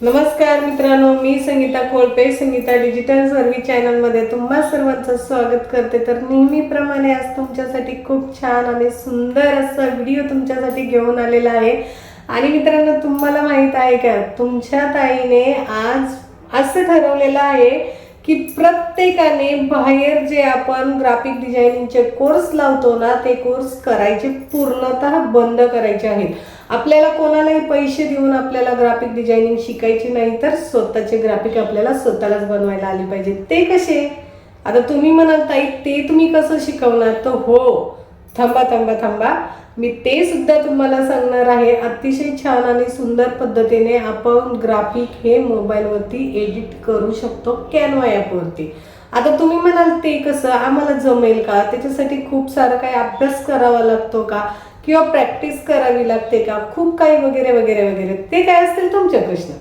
नमस्कार मित्रांनो मी संगीता कोळपे संगीता डिजिटल सर्व्हिस चॅनलमध्ये तुम्हा सर्वांचं स्वागत करते. तर नेहमीप्रमाणे आज तुमच्यासाठी खूप छान आणि सुंदर असा व्हिडिओ तुमच्यासाठी घेऊन आलेला आहे. आणि मित्रांनो तुम्हाला माहीत आहे का तुमच्या ताईने आज असं ठरवलेलं आहे की प्रत्येकाने बाहेर जे आपण ग्राफिक डिझायनिंगचे कोर्स लावतो ना ते कोर्स करायचे पूर्णतः बंद करायचे आहेत. आपल्याला कोणालाही पैसे देऊन आपल्याला ग्राफिक डिझायनिंग शिकायची नाही तर स्वतःचे ग्राफिक आपल्याला स्वतःलाच बनवायला आली पाहिजे. ते कसे? आता तुम्ही म्हणाल ताई ते तुम्ही कसं शिकवणार? तर हो थांबा थांबा थांबा. मी ते सुद्धा तुम्हाला सांगणार आहे. अतिशय छान आणि सुंदर पद्धतीने आपण ग्राफिक हे मोबाईलवरती एडिट करू शकतो कॅनवा ॲपवरती आता तुम्ही म्हणाल ते कसं? आम्हाला जमेल का? त्याच्यासाठी खूप सारा काही अभ्यास करावा लागतो का? किंवा प्रॅक्टिस करावी लागते का? खूप काही वगैरे वगैरे वगैरे. ते काय असतील तुमचे प्रश्न.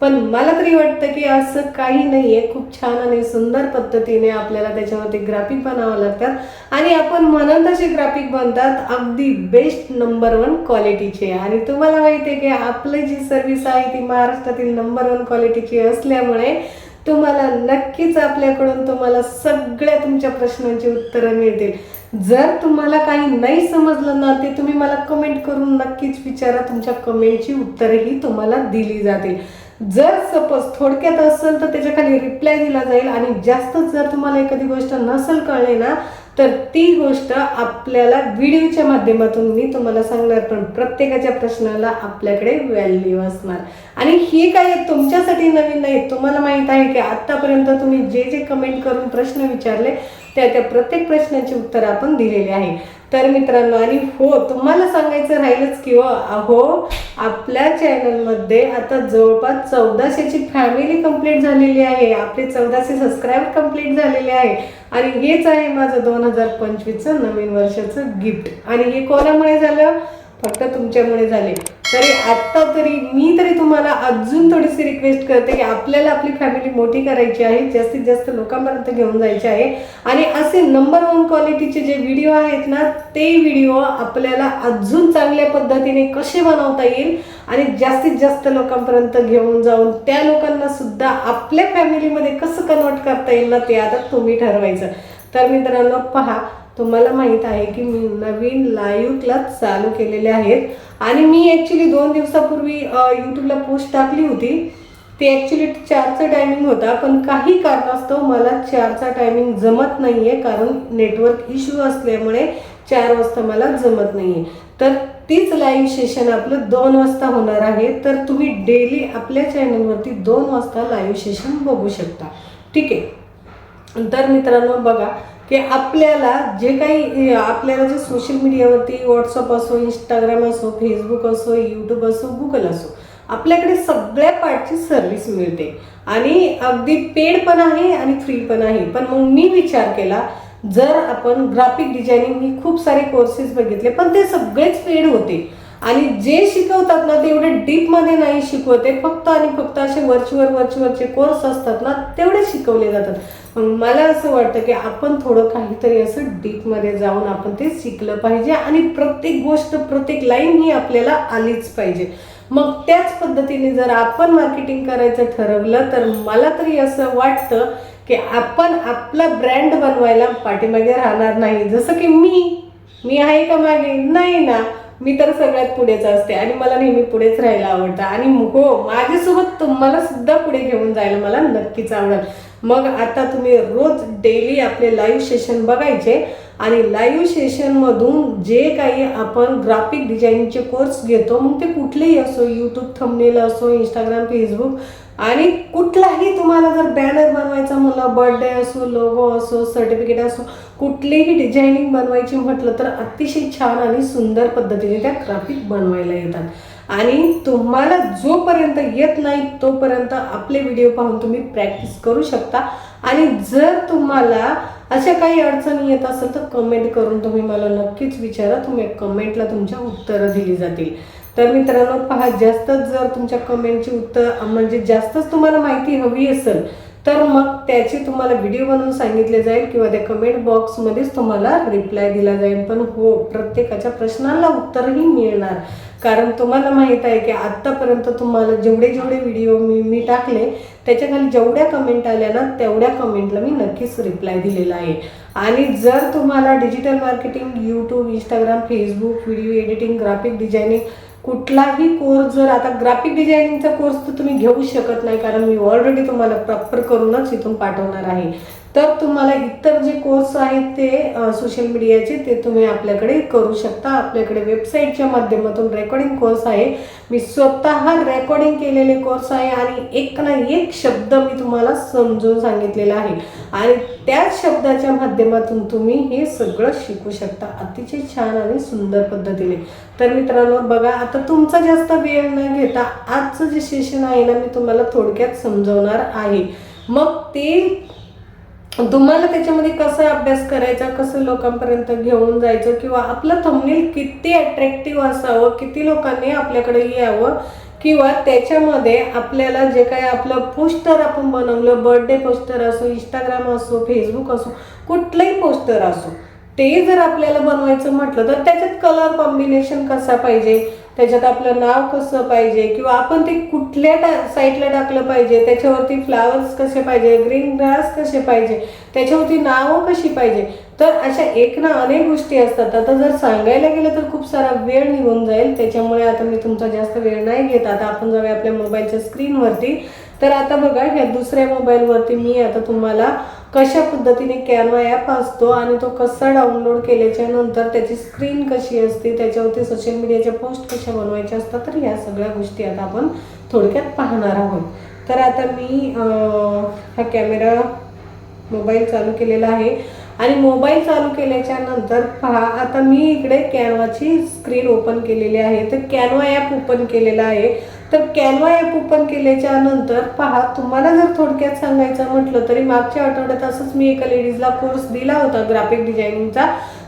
पण मला तरी वाटतं की असं काही नाहीये. खूप छान आणि सुंदर पद्धतीने आपल्याला त्याच्यावरती ग्राफिक बनावं लागतात. आणि आपण म्हणत तसे ग्राफिक बनतात अगदी बेस्ट नंबर वन क्वालिटीचे आणि तुम्हाला माहिती आहे की आपली जी सर्व्हिस आहे ती महाराष्ट्रातील नंबर वन क्वालिटीची असल्यामुळे तुम्हाला नक्कीच आपल्याकडून तुम्हाला सगळ्या तुमच्या प्रश्नांची उत्तरं मिळतील. जर तुम्हाला काही नाही समजलं ना ते तुम्ही मला कमेंट करून नक्कीच विचारा. तुमच्या कमेंटची उत्तरही तुम्हाला दिली जातील. जर सपोज थोडक्यात असेल तर त्याच्याखाली रिप्लाय दिला जाईल आणि जास्त जर तुम्हाला एखादी गोष्ट नसेल कळली ना तर ती गोष्ट आपल्याला व्हिडिओच्या माध्यमातून मी तुम्हाला सांगणार पण प्रत्येकाच्या प्रश्नाला आपल्याकडे व्हॅल्यू असणार. आणि हे काय तुमच्यासाठी नवीन नाही. तुम्हाला माहीत आहे की आतापर्यंत तुम्ही जे जे कमेंट करून प्रश्न विचारले त्या त्या प्रत्येक प्रश्नाची उत्तर आपण दिलेली आहे. तर मित्रांनो आणि हो तुम्हाला सांगायचं राहिलंच की हो अहो आपल्या चॅनलमध्ये आता जवळपास चौदाशेची फॅमिली कंप्लीट झालेली आहे. आपले चौदाशे सबस्क्राईबर कंप्लीट झालेले आहे. आणि हेच आहे माझं दोन हजार पंचवीसचं नवीन वर्षाचं गिफ्ट. आणि हे कोणामुळे झालं? फक्त तुमच्यामुळे झाले. तरी आत्ता तरी मी तरी तुम्हाला अजून थोडीशी रिक्वेस्ट करते की आपल्याला आपली फॅमिली मोठी करायची आहे जास्तीत जास्त लोकांपर्यंत घेऊन जायचे आहे. आणि असे नंबर वन क्वालिटीचे जे व्हिडिओ आहेत ना ते व्हिडिओ आपल्याला अजून चांगल्या पद्धतीने कसे बनवता येईल आणि जास्तीत जास्त लोकांपर्यंत घेऊन जाऊन त्या लोकांना सुद्धा आपल्या फॅमिलीमध्ये कसं कन्वर्ट करता येईल ना ते आता तुम्ही ठरवायचं. तर मित्रांनो पहा तुम्हाला माहीत आहे की मी नवीन लाईव्ह क्लास चालू केलेले आहेत. आणि मी ॲक्च्युली दोन दिवसापूर्वी यूट्यूबला पोस्ट टाकली होती. ते ॲक्च्युली चारचा टायमिंग होता पण काही कारणास्तव मला चारचा टायमिंग जमत नाही आहे कारण नेटवर्क इश्यू असल्यामुळे चार वाजता मला जमत नाही आहे तर तीच लाईव्ह सेशन आपलं दोन वाजता होणार आहे. तर तुम्ही डेली आपल्या चॅनलवरती दोन वाजता लाईव्ह सेशन बघू शकता. ठीक आहे? तर मित्रांनो बघा की आपल्याला जे काही आपल्याला जे सोशल मीडियावरती व्हॉट्सअप असो इंस्टाग्राम असो फेसबुक असो यूट्यूब असो गुगल असो आपल्याकडे सगळ्या पार्टची सर्व्हिस मिळते. आणि अगदी पेड पण आहे आणि फ्री पण आहे. पण मग मी विचार केला जर आपण ग्राफिक डिझायनिंग मी खूप सारे कोर्सेस बघितले पण ते सगळेच पेड होते. आणि जे शिकवतात ना ते एवढे डीपमध्ये नाही शिकवते फक्त आणि फक्त असे वर्चुअल वर्चुअलचे कोर्स असतात ना तेवढे शिकवले जातात. मग मला असं वाटतं की आपण थोडं काहीतरी असं डीपमध्ये जाऊन आपण ते शिकलं पाहिजे आणि प्रत्येक गोष्ट प्रत्येक लाईन ही आपल्याला आलीच पाहिजे. मग त्याच पद्धतीने जर आपण मार्केटिंग करायचं ठरवलं तर मला तरी असं वाटतं की आपण आपला ब्रँड बनवायला पाठीमागे राहणार नाही. जसं की मी मी आहे का मागे? नाही ना. मी तर सगळ्यात पुढेच असते आणि मला नेहमी पुढेच राहायला आवडतं. आणि हो माझ्यासोबत तुम्हाला सुद्धा पुढे घेऊन जायला मला नक्कीच आवडेल मग आता तुम्ही रोज डेली आपले लाईव्ह सेशन बघायचे आणि लाईव्ह सेशनमधून जे काही आपण ग्राफिक डिझाईनचे कोर्स घेतो मग ते कुठलेही असो यूट्यूब थंबनेल असो इंस्टाग्राम फेसबुक आणि कुठलाही तुम्हाला जर बॅनर बनवायचा म्हणलं बर्थडे असो लोगो असो सर्टिफिकेट असो कुठलीही डिझायनिंग बनवायची म्हटलं तर अतिशय छान आणि सुंदर पद्धतीने त्या ग्राफिक बनवायला येतात. आणि तुम्हाला जोपर्यंत येत नाही तोपर्यंत आपले व्हिडिओ पाहून तुम्ही प्रॅक्टिस करू शकता. आणि जर तुम्हाला अशा काही अडचणी येत असेल तर कमेंट करून तुम्ही मला नक्कीच विचारा. तुम्ही कमेंटला तुमच्या उत्तरं दिली जातील. तर मित्रांनो पहा जास्तच जर तुमच्या कमेंटची उत्तर म्हणजे जास्तच तुम्हाला माहिती हवी असेल तर मग त्याची तुम्हाला व्हिडिओ बनवून सांगितले जाईल किंवा त्या कमेंट बॉक्समध्येच तुम्हाला रिप्लाय दिला जाईल. पण हो प्रत्येकाच्या प्रश्नाला उत्तरही मिळणार. कारण तुम्हाला माहीत आहे की आत्तापर्यंत तुम्हाला जेवढे जेवढे व्हिडिओ मी मी टाकले त्याच्याखाली जेवढ्या कमेंट आल्या ना तेवढ्या कमेंटला मी नक्कीच रिप्लाय दिलेला आहे. आणि जर तुम्हाला digital marketing YouTube Instagram Facebook video editing graphic designing कुठलाही कोर्स जर आता ग्राफिक डिझायनिंगचा कोर्स तर तुम्ही घेऊ शकत नाही कारण मी ऑलरेडी तुम्हाला प्रॉपर करूनच इथून पाठवणार आहे. तर तुम्हाला इतर जे कोर्स आहेत ते सोशल मीडियाचे ते तुम्ही आपल्याकडे करू शकता. आपल्याकडे वेबसाईटच्या माध्यमातून रेकॉर्डिंग कोर्स आहे. मी स्वतः रेकॉर्डिंग केलेले कोर्स आहे आणि एक ना एक शब्द मी तुम्हाला समजून सांगितलेला आहे. आणि त्याच शब्दाच्या माध्यमातून तुम्ही हे सगळं शिकू शकता. अतिशय छान आणि सुंदर पद्धतीने. तर मित्रांनो बघा आता तुमचा जास्त वेळ न घेता आजचं जे सेशन आहे ना मी तुम्हाला थोडक्यात समजवणार आहे. मग ते तुम्हाला त्याच्यामध्ये कसा अभ्यास करायचा कसं लोकांपर्यंत घेऊन जायचं किंवा आपलं थंबनेल किती अट्रॅक्टिव्ह असावं किती लोकांनी आपल्याकडे यावं किंवा त्याच्यामध्ये आपल्याला जे काही आपलं पोस्टर आपण बनवलं बर्थडे पोस्टर असो इंस्टाग्राम असो फेसबुक असो कुठलंही पोस्टर असो ते जर आपल्याला बनवायचं म्हटलं तर त्याच्यात कलर कॉम्बिनेशन कसा पाहिजे? त्याच्यात आपलं नाव कसं पाहिजे? किंवा आपण ते कुठल्या टा साईटला टाकलं पाहिजे? त्याच्यावरती फ्लावर्स कसे पाहिजे? ग्रीन ग्रास कसे पाहिजे? त्याच्यावरती नावं कशी पाहिजे? तर अशा एक ना अनेक गोष्टी असतात. आता जर सांगायला गेलं तर खूप सारा वेळ निघून जाईल. त्याच्यामुळे आता मी तुमचा जास्त वेळ नाही घेत. आता आपण जाऊया आपल्या मोबाईलच्या स्क्रीनवरती तर आता बघा ह्या दुसऱ्या मोबाईलवरती मी आता तुम्हाला कशा पद्धतीने कॅनवा ॲप असतो आणि तो कसा डाउनलोड केल्याच्यानंतर त्याची स्क्रीन कशी असते त्याच्यावरती सोशल मीडियाच्या पोस्ट कशा बनवायच्या असतात तर ह्या सगळ्या गोष्टी आता आपण थोडक्यात पाहणार आहोत. तर आता मी हा कॅमेरा मोबाईल चालू केलेला आहे. आणि मोबाईल चालू केल्याच्यानंतर पहा आता मी इकडे कॅनवाची स्क्रीन ओपन केलेली आहे. तर कॅनवा ॲप ओपन केलेला आहे. तर कॅनवा ॲप ओपन केल्याच्यानंतर पहा तुम्हाला जर थोडक्यात सांगायचं म्हटलं तरी मागच्या आठवड्यात असंच मी एका लेडीजला कोर्स दिला होता ग्राफिक डिझायनिंगचा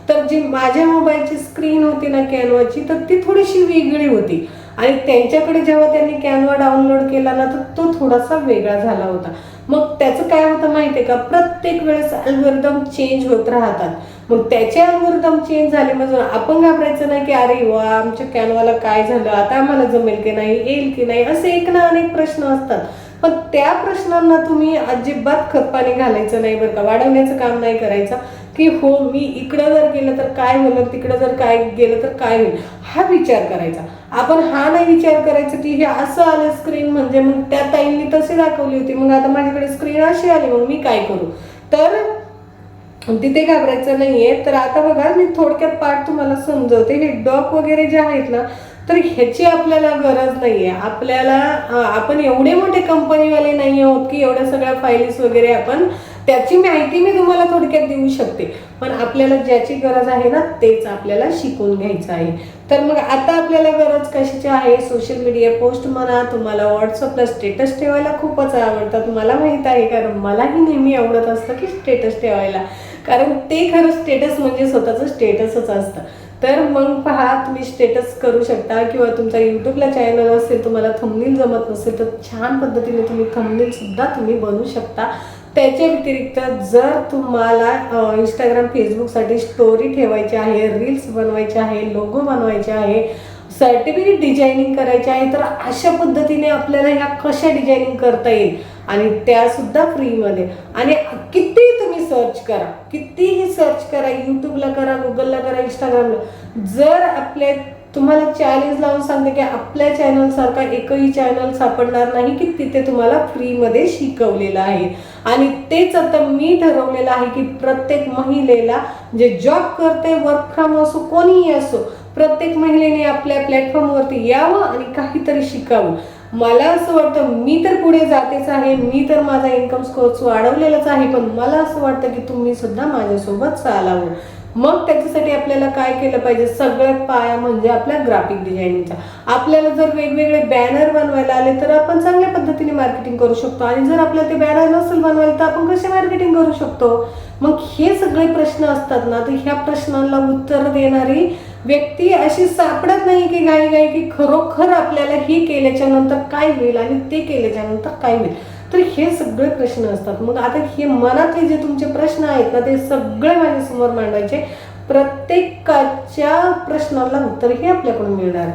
तर जी माझ्या मोबाईलची स्क्रीन होती ना कॅनवाची तर ती थोडीशी वेगळी होती. आणि त्यांच्याकडे जेव्हा त्यांनी कॅनवा डाउनलोड केला ना तर तो थोडासा वेगळा झाला होता. मग त्याचं काय होतं माहिती आहे का? प्रत्येक वेळेस अल्गोरिदम चेंज होत राहतात. मग त्याचे अल्गोरिदम चेंज झाले म्हणजे आपण घाबरायचं नाही की अरे वा आमच्या कॅनवाला काय झालं आता आम्हाला जमेल की नाही येईल की नाही असे एक ना अनेक प्रश्न असतात. पण त्या प्रश्नांना तुम्ही अजिबात खतपाणी घालायचं नाही बरं का वाढवण्याचं काम नाही करायचं की हो मी इकडं जर गेलं तर काय होईल तिकडं जर काय गेलं तर काय होईल? हा विचार करायचा. आपण हा नाही विचार करायचा की हे असं आलं स्क्रीन म्हणजे मग त्या ताईंनी तशी दाखवली होती मग आता माझ्याकडे स्क्रीन अशी आली मग मी काय करू? तर तिथे घाबरायचं नाहीये. तर आता बघा मी थोडक्यात पाठ तुम्हाला समजवते. हे डॉक वगैरे जे आहेत ना तर ह्याची आपल्याला गरज नाहीये. आपल्याला आपण एवढे मोठे कंपनीवाले नाही आहोत की एवढ्या सगळ्या फाईल्स वगैरे आपण त्याची माहिती मी तुम्हाला थोडक्यात देऊ शकते. पण आपल्याला ज्याची गरज आहे ना तेच आपल्याला शिकून घ्यायचं आहे. तर मग आता आपल्याला गरज कशाची आहे? सोशल मीडिया पोस्ट म्हणा तुम्हाला व्हॉट्सअपला स्टेटस ठेवायला खूपच आवडतात तुम्हाला माहीत आहे कारण मलाही नेहमी आवडत असतं की स्टेटस ठेवायला. कारण ते खरं स्टेटस म्हणजे स्वतःचं स्टेटसच असतं. तर मग पहा तुम्ही स्टेटस करू शकता किंवा तुमचा यूट्यूबला चॅनल असेल तुम्हाला थंबनेल जमत नसेल तर छान पद्धतीने तुम्ही थंबनेलसुद्धा तुम्ही बनवू शकता. त्याच्या व्यतिरिक्त जर तुम्हाला इंस्टाग्राम फेसबुकसाठी स्टोरी ठेवायची आहे रील्स बनवायचे आहे लोगो बनवायचे आहे सर्टिफिकेट डिझायनिंग करायचे आहे तर अशा पद्धतीने आपल्याला ह्या कशा डिझायनिंग करता येईल? आणि त्यासुद्धा फ्रीमध्ये आणि कितीही तुम्ही सर्च करा कितीही सर्च करा यूट्यूबला करा गुगलला करा इंस्टाग्रामला जर आपले तुम्हाला चॅलेंज लावून सांगते की आपल्या चॅनलसारखा एकही चॅनल सापडणार नाही की तिथे तुम्हाला फ्रीमध्ये शिकवलेलं आहे. आणि तेच आता मी ठरवलेलं आहे की प्रत्येक महिलेला जे जॉब करते वर्क फ्रॉम असो कोणीही असो प्रत्येक महिलेने आपल्या प्लॅटफॉर्मवरती यावं आणि काहीतरी शिकावं. मला असं वाटतं मी तर पुढे जातेच आहे मी तर माझा इन्कम स्कोर्स वाढवलेलाच आहे पण मला असं वाटतं की तुम्ही सुद्धा माझ्यासोबत चालावं हो. मग त्याच्यासाठी आपल्याला काय केलं पाहिजे? सगळ्यात पाया म्हणजे आपल्या ग्राफिक डिझायनिंगचा आपल्याला जर वेगवेगळे बॅनर बनवायला आले तर आपण चांगल्या पद्धतीने मार्केटिंग करू शकतो. आणि जर आपल्याला ते बॅनर नसेल बनवायला तर आपण कसे मार्केटिंग करू शकतो? मग हे सगळे प्रश्न असतात ना तर ह्या प्रश्नांना उत्तर देणारी व्यक्ती अशी सापडत नाही की घाई घाई की खरोखर आपल्याला हे केल्याच्यानंतर काय होईल आणि ते केल्याच्यानंतर काय होईल. तर हे सगळे प्रश्न असतात. मग आता हे मनातले जे तुमचे प्रश्न आहेत ना ते सगळे माझ्यासमोर मांडायचे. प्रत्येकाच्या प्रश्नाला उत्तर हे आपल्याकडून मिळणार.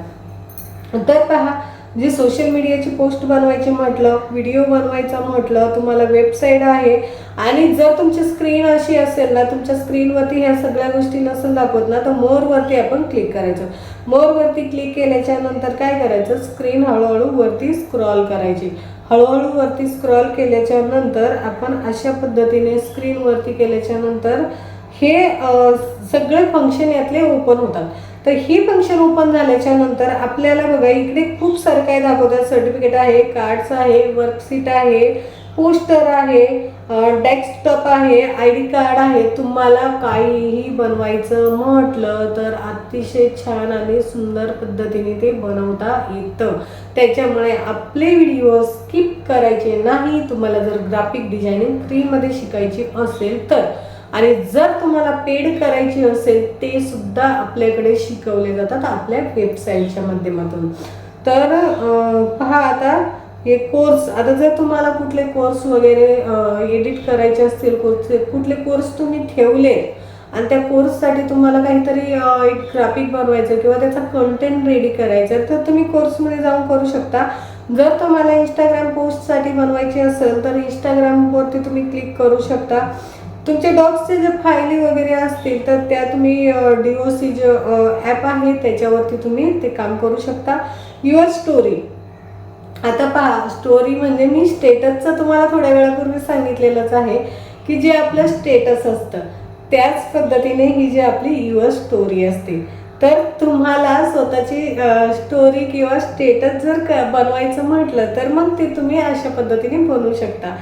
तर पहा जे सोशल मीडियाची पोस्ट बनवायची म्हटलं व्हिडिओ बनवायचा म्हटलं तुम्हाला वेबसाईट आहे आणि जर तुमची स्क्रीन अशी असेल ना तुमच्या स्क्रीनवरती ह्या सगळ्या गोष्टी नसेल दाखवत ना तर मोरवरती आपण क्लिक करायचं. मोरवरती क्लिक केल्याच्यानंतर काय करायचं? स्क्रीन हळूहळू वरती स्क्रॉल करायची. हळूहळू वरती स्क्रॉल केल्याच्यानंतर आपण अशा पद्धतीने स्क्रीनवरती केल्याच्यानंतर हे सगळे फंक्शन यातले ओपन होतात. तर ही फंक्शन ओपन झाल्याच्यानंतर आपल्याला बघा इकडे खूप सारं काय दाखवतात. सर्टिफिकेट आहे कार्ड्स आहे वर्कशीट आहे पोस्टर आहे डेस्कटॉप आहे आय डी कार्ड आहे. तुम्हाला काहीही बनवायचं म्हटलं तर अतिशय छान आणि सुंदर पद्धतीने ते बनवता येतं. त्याच्यामुळे आपले व्हिडिओ स्किप करायचे नाही. तुम्हाला जर ग्राफिक डिझायनिंग फ्रीमध्ये शिकायची असेल तर. आणि जर तुम्हाला पेड करायची असेल ते सुद्धा आपल्याकडे शिकवले जातात आपल्या वेबसाईटच्या माध्यमातून. तर पहा आता हे कोर्स आता जर तुम्हाला कुठले कोर्स वगैरे एडिट करायचे असतील कोर्सचे कुठले कोर्स तुम्ही ठेवले आणि त्या कोर्ससाठी तुम्हाला काहीतरी एक ग्राफिक बनवायचं किंवा त्याचा कंटेंट रेडी करायचं तर तुम्ही कोर्समध्ये जाऊन करू शकता. जर तुम्हाला इंस्टाग्राम पोस्टसाठी बनवायची असेल तर इंस्टाग्रामवरती तुम्ही क्लिक करू शकता. तुमच्या डॉग्सचे जे फायली वगैरे असतील तर त्या तुम्ही D O C J app आहे त्याच्यावरती तुम्ही ते काम करू शकता. युअर स्टोरी आता पहा स्टोरी म्हणजे मी स्टेटसचं तुम्हाला थोड्या वेळापूर्वी सांगितलेलंच आहे की जे आपलं स्टेटस असतं त्याच पद्धतीने ही जी आपली युअर स्टोरी असते. तर तुम्हाला स्वतःची स्टोरी किंवा स्टेटस जर क बनवायचं म्हटलं तर मग ते तुम्ही अशा पद्धतीने बनवू शकता.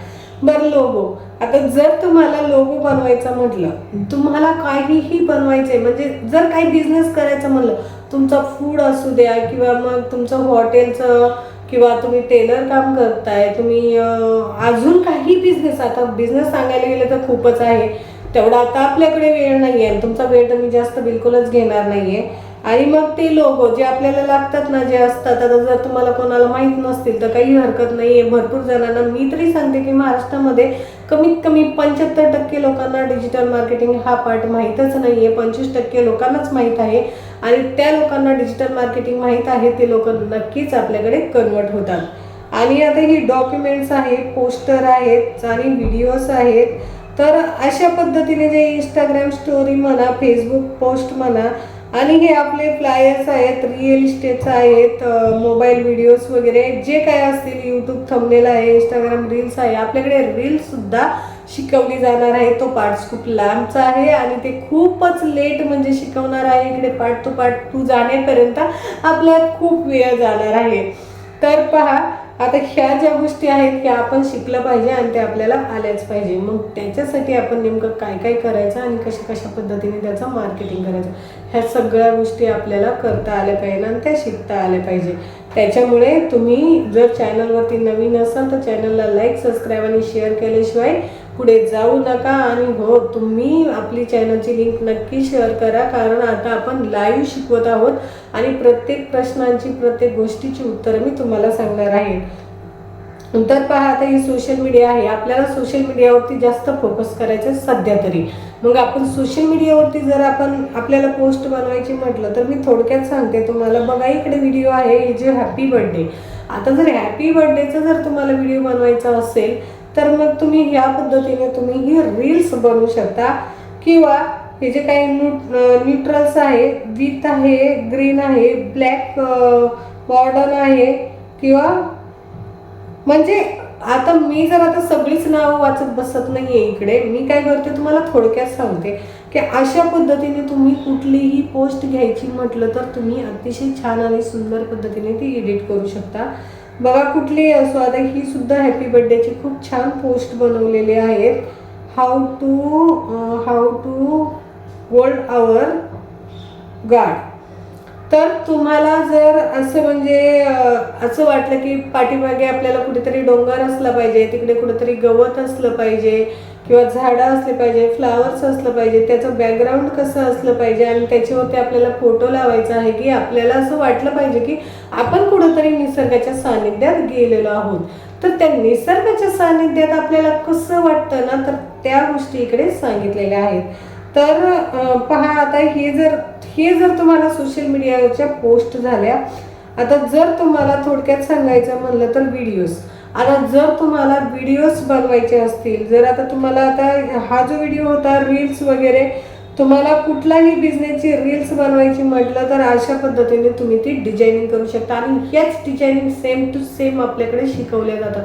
बरं लोगो आता जर तुम्हाला लोगो बनवायचा म्हटलं तुम्हाला काहीही बनवायचंय म्हणजे जर काही बिझनेस करायचं म्हणलं तुमचा फूड असू द्या किंवा मग तुमचं हॉटेलचं किंवा तुम्ही टेलर काम करताय तुम्ही अजून काही बिझनेस आता बिझनेस सांगायला गेलं तर खूपच आहे. तेवढा आता आपल्याकडे वेळ नाही आहे तुमचा वेळ तर मी जास्त बिलकुलच घेणार नाहीये. आणि मग ते लोगो जे आपल्याला लागतात ना जे असतात आता जर तुम्हाला कोणाला माहीत नसतील तर काही हरकत नाही आहे भरपूर जणांना मी तरी सांगते की महाराष्ट्रामध्ये कमीत कमी पंच्याहत्तर टक्के लोकांना डिजिटल मार्केटिंग हा पार्ट माहीतच नाहीये. पंचवीस टक्के लोकांनाच माहीत आहे. आणि त्या लोकांना डिजिटल मार्केटिंग माहीत आहे ते लोक नक्कीच आपल्याकडे कन्वर्ट होतात. आणि आता ही डॉक्युमेंट्स आहेत पोस्टर आहेत आणि व्हिडिओज आहेत. तर अशा पद्धतीने जे इंस्टाग्राम स्टोरी म्हणा फेसबुक पोस्ट म्हणा आणि हे आपले फ्लायर्स आहेत रिअल इस्टेटचं आहेत मोबाईल व्हिडिओज वगैरे जे काय असतील यूट्यूब थंबनेल आहे इंस्टाग्राम रील्स आहे आपल्याकडे रील्ससुद्धा शिकवली जाणार आहे. तो पार्ट खूप लांबचा आहे आणि ते खूपच लेट म्हणजे शिकवणार आहे. इकडे पार्ट टू पार्ट टू जाण्यापर्यंत आपल्यात खूप वेळ जाणार आहे. तर पहा आता ह्या ज्या गोष्टी आहेत ह्या आपण शिकलं पाहिजे आणि त्या आपल्याला आल्याच पाहिजे. मग त्याच्यासाठी आपण नेमकं काय काय करायचं आणि कशा कशा पद्धतीने त्याचं मार्केटिंग करायचं? ह्या सगळ्या गोष्टी आपल्याला करता आल्या पाहिजे आणि त्या शिकता आल्या पाहिजे. त्याच्यामुळे तुम्ही जर चॅनलवरती नवीन असाल तर चॅनलला लाईक सबस्क्राईब आणि शेअर केल्याशिवाय पुढे जाऊ नका आणि हो तुम्ही आपली चॅनलची लिंक नक्की शेअर करा कारण आता आपण लाईव्ह शिकवत आहोत आणि प्रत्येक प्रश्नांची प्रत्येक गोष्टीची उत्तरं मी तुम्हाला सांगणार आहे. तर पहा आता ही सोशल मीडिया आहे. आपल्याला सोशल मीडियावरती जास्त फोकस करायचं आहे सध्या तरी. मग आपण सोशल मीडियावरती जर आपण आपल्याला पोस्ट बनवायची म्हटलं तर मी थोडक्यात सांगते. तुम्हाला बघा इकडे व्हिडिओ आहे हे जे हॅपी बर्थडे आता जर हॅपी बर्थडेचा जर तुम्हाला व्हिडिओ बनवायचा असेल तर मग तुम्ही ह्या पद्धतीने तुम्ही ही रील्स बनवू शकता. किंवा हे जे काही न्यूट्रल्स आहे विथ आहे ग्रीन आहे ब्लॅक बॉर्डर आहे. किंवा म्हणजे आता मी जर आता सगळीच नावं वाचत बसत नाहीये इकडे मी काय करते तुम्हाला थोडक्यात सांगते की अशा पद्धतीने तुम्ही कुठलीही पोस्ट घ्यायची म्हटलं तर तुम्ही अतिशय छान आणि सुंदर पद्धतीने ती एडिट करू शकता. बघा कुठलीही असो आता ही सुद्धा हॅपी बर्थडेची खूप छान पोस्ट बनवलेली आहेत. How to how to world our god तर तुम्हाला जर असं म्हणजे असं वाटलं की पाठीमागे आपल्याला कुठेतरी डोंगर असला पाहिजे तिकडे कुठेतरी गवत असलं पाहिजे किंवा झाडं असले पाहिजे फ्लावर्स असलं पाहिजे त्याचं बॅकग्राऊंड कसं असलं पाहिजे आणि त्याच्यावरती आपल्याला फोटो लावायचा आहे की आपल्याला असं वाटलं पाहिजे की आपण कुठंतरी निसर्गाच्या सानिध्यात गेलेलो आहोत. तर त्या निसर्गाच्या सानिध्यात आपल्याला कसं वाटतं ना तर त्या गोष्टी इकडे सांगितलेल्या आहेत. तर पहा आता हे जर हे जर तुम्हाला सोशल मीडियावरच्या पोस्ट झाल्या आता जर तुम्हाला थोडक्यात सांगायचं म्हणलं तर व्हिडिओज आता जर तुम्हाला व्हिडिओज बनवायचे असतील जर आता तुम्हाला आता हा जो व्हिडिओ होता रील्स वगैरे तुम्हाला कुठलाही बिझनेसची रील्स बनवायची म्हटलं तर अशा पद्धतीने तुम्ही ती डिझायनिंग करू शकता. आणि ह्याच डिझायनिंग सेम टू सेम आपल्याकडे शिकवल्या जातात.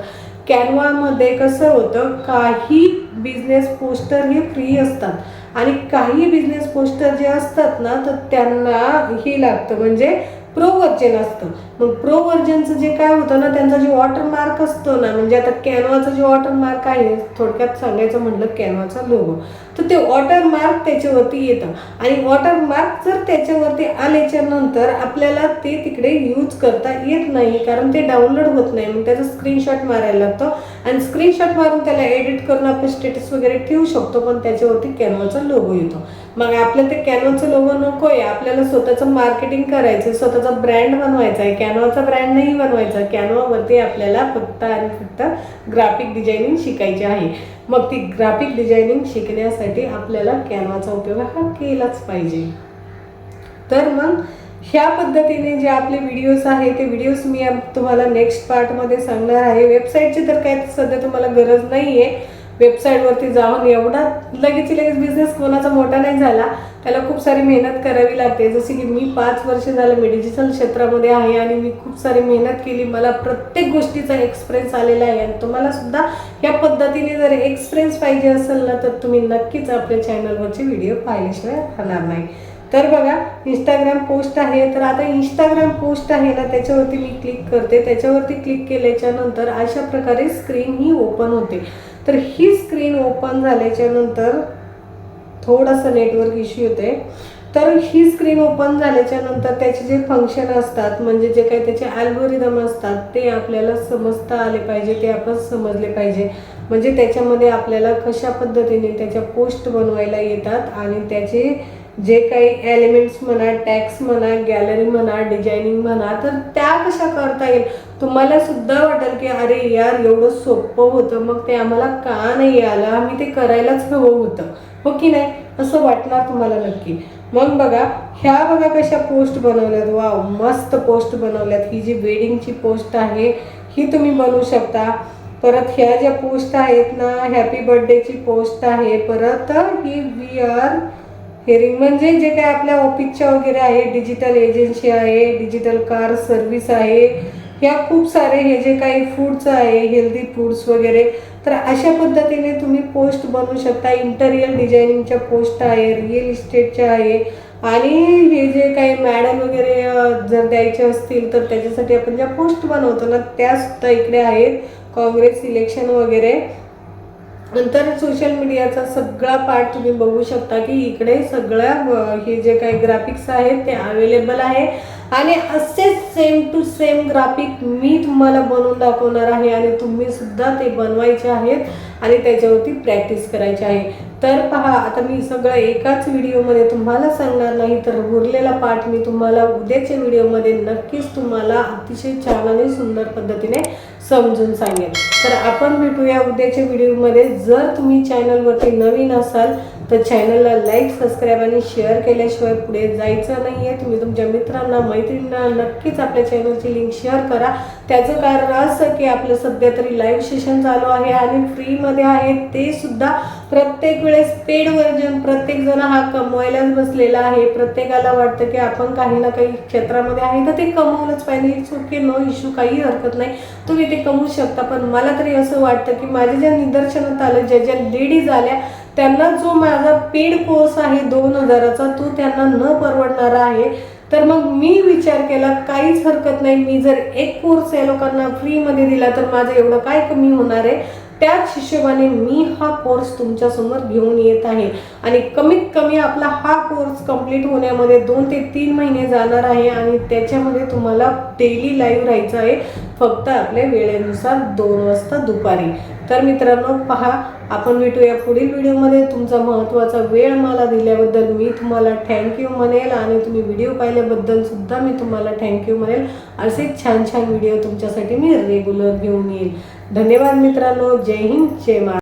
कॅनवामध्ये कसं होतं काही बिझनेस पोस्टर हे फ्री असतात. आणि काही बिझनेस पोस्टर जे असतात ना तर त्यांना हे लागतं. म्हणजे प्रोवर्जन असतं. मग प्रोवर्जनचं जे काय होतं ना त्यांचा जो वॉटरमार्क असतो ना म्हणजे आता कॅनवाचा वॉटर वॉटरमार्क आहे थोडक्यात सांगायचं म्हटलं कॅनवाचा लोगो तर ते वॉटरमार्क त्याच्यावरती येतं. आणि वॉटरमार्क जर त्याच्यावरती आल्याच्यानंतर आपल्याला ते तिकडे यूज करता येत नाही कारण ते डाउनलोड होत नाही. मग त्याचा स्क्रीनशॉट मारायला लागतो. आणि स्क्रीनशॉट मारून त्याला एडिट करून आपण स्टेटस वगैरे ठेवू शकतो पण त्याच्यावरती कॅनवाचा लोगो येतो. मग आपल्याला ते कॅनवाचा लोगो नको आहे. आपल्याला स्वतःचं मार्केटिंग करायचं स्वतःचा ब्रँड बनवायचा आहे कॅनवाचा ब्रँड नाही बनवायचा. कॅनवावरती आपल्याला फक्त आणि फक्त ग्राफिक डिझायनिंग शिकायची आहे. मग ती ग्राफिक डिझायनिंग शिकण्यासाठी आपल्याला कॅनवाचा उपयोग हा केलाच पाहिजे. तर मग ह्या पद्धतीने जे आपले व्हिडिओज आहे ते व्हिडिओज मी तुम्हाला नेक्स्ट पार्टमध्ये सांगणार आहे. वेबसाईटची तर काय सध्या तुम्हाला गरज नाही आहे वेबसाईटवरती जाऊन एवढा लगेच लगेच बिझनेस कोणाचा मोठा नाही झाला त्याला खूप सारी मेहनत करावी लागते. जसे की मी पाच वर्ष झालं मी डिजिटल क्षेत्रामध्ये आहे आणि मी खूप सारी मेहनत केली. मला प्रत्येक गोष्टीचा एक्सपिरियन्स आलेला आहे आणि तुम्हाला सुद्धा या पद्धतीने जर एक्सपिरियन्स पाहिजे असेल ना तर तुम्ही नक्कीच आपल्या चॅनलवरचे व्हिडिओ पाहिल्याशिवाय राहणार नाही. तर बघा इंस्टाग्राम पोस्ट आहे. तर आता इंस्टाग्राम पोस्ट आहे ना त्याच्यावरती मी क्लिक करते. त्याच्यावरती क्लिक केल्याच्यानंतर अशा प्रकारे स्क्रीन ही ओपन होते. तर ही स्क्रीन ओपन झाल्याच्यानंतर थोडासा नेटवर्क इश्यू होते तर ही स्क्रीन ओपन झाल्याच्यानंतर त्याचे जे फंक्शन असतात म्हणजे जे काही त्याचे अल्गोरिदम असतात ते आपल्याला समजता आले पाहिजे ते आपण समजले पाहिजे. म्हणजे त्याच्यामध्ये आपल्याला कशा पद्धतीने त्याच्या पोस्ट बनवायला येतात आणि त्याचे जे काही एलिमेंट्स म्हणा टॅक्स म्हणा गॅलरी म्हणा डिझायनिंग म्हणा तर त्या कशा करता येईल? तुम्हाला सुद्धा वाटेल की अरे यार एवढं सोपं होतं मग ते आम्हाला का नाही आलं? आम्ही ते करायलाच हवं होतं. हो की नाही? असं वाटणार तुम्हाला नक्की. मग बघा ह्या बघा कशा पोस्ट बनवल्यात. वाव मस्त पोस्ट बनवल्यात. ही जी वेडिंगची पोस्ट आहे ही तुम्ही बनवू शकता. परत ह्या ज्या पोस्ट आहेत ना हॅपी बर्थडेची पोस्ट आहे परत ही वी आर हेअरिंग म्हणजे जे काय आपल्या ऑफिसच्या वगैरे आहे डिजिटल एजन्सी आहे डिजिटल कार सर्व्हिस आहे ह्या खूप सारे हे जे काही फूड्स आहे हेल्दी फूड्स वगैरे तर अशा पद्धतीने तुम्ही पोस्ट बनवू शकता. इंटरियर डिझायनिंगच्या पोस्ट आहे रिअल इस्टेटच्या आहे. आणि हे जे काही मॅडम वगैरे जर द्यायचे असतील तर त्याच्यासाठी आपण ज्या पोस्ट बनवतो ना त्यासुद्धा इकडे आहेत. काँग्रेस इलेक्शन वगैरे. नंतर सोशल मीडियाचा सगळा पार्ट तुम्ही बघू शकता की इकडे सगळ्या हे जे काही ग्राफिक्स आहेत ते अवेलेबल आहे. आणि असेच सेम टू सेम ग्राफिक मी तुम्हाला बनवून दाखवणार आहे आणि तुम्ही सुद्धा ते बनवायचे आहेत आणि त्याच्यावरती प्रॅक्टिस करायची आहे. तर पहा आता मी सगळं एकाच व्हिडिओमध्ये तुम्हाला सांगणार नाही तर उरलेला पाठ मी तुम्हाला उद्याच्या व्हिडिओमध्ये नक्कीच तुम्हाला अतिशय छान आणि सुंदर पद्धतीने समजून सांगेन. तर आपण भेटूया उद्याच्या व्हिडिओमध्ये. जर तुम्ही चॅनलवरती नवीन असाल तर चॅनलला लाईक सबस्क्राईब आणि शेअर केल्याशिवाय पुढे जायचं नाही आहे तुम्ही तुमच्या मित्रांना मैत्रिणींना नक्कीच आपल्या चॅनलची लिंक शेअर करा. त्याचं कारण असं की आपलं सध्या तरी लाईव्ह सेशन चालू आहे आणि फ्रीमध्ये आहे ते सुद्धा प्रत्येक वेळेस पेड व्हर्जन प्रत्येक जण हा कमवायलाच बसलेला आहे. प्रत्येकाला वाटतं की आपण काही ना काही क्षेत्रामध्ये आहे तर ते कमवलंच पाहिजे. इट्स ओके नो इश्यू काही हरकत नाही. तुम्ही ते कमवू शकता. पण मला तरी असं वाटतं की माझ्या ज्या निदर्शनात आलं ज्या ज्या लेडीज आल्या त्यांना जो माझा पेड कोर्स आहे दोन हजाराचा तो त्यांना न परवडणारा आहे. तर मग मी विचार केला काहीच हरकत नाही. मी जर एक कोर्स या लोकांना फ्रीमध्ये दिला तर माझं एवढं काय कमी होणार आहे? त्याच हिशोबाने मी हा कोर्स तुमच्यासमोर घेऊन येत आहे. आणि कमीत कमी आपला हा कोर्स कंप्लीट होण्यामध्ये दोन ते तीन महिने जाणार आहे आणि त्याच्यामध्ये तुम्हाला डेली लाईव्ह राहायचं आहे. फक्त आपल्या वेळेनुसार दोन वाजता दुपारी. तर मित्रांनो पहा आपण भेटूया पुढील व्हिडिओमध्ये. तुमचा महत्त्वाचा वेळ मला दिल्याबद्दल मी तुम्हाला थँक्यू म्हणेल आणि तुम्ही व्हिडिओ पाहिल्याबद्दल सुद्धा मी तुम्हाला थँक्यू म्हणेल. असे छान छान व्हिडिओ तुमच्यासाठी मी रेग्युलर घेऊन येईल. धन्यवाद मित्रांनो. जय हिंद जय महाराज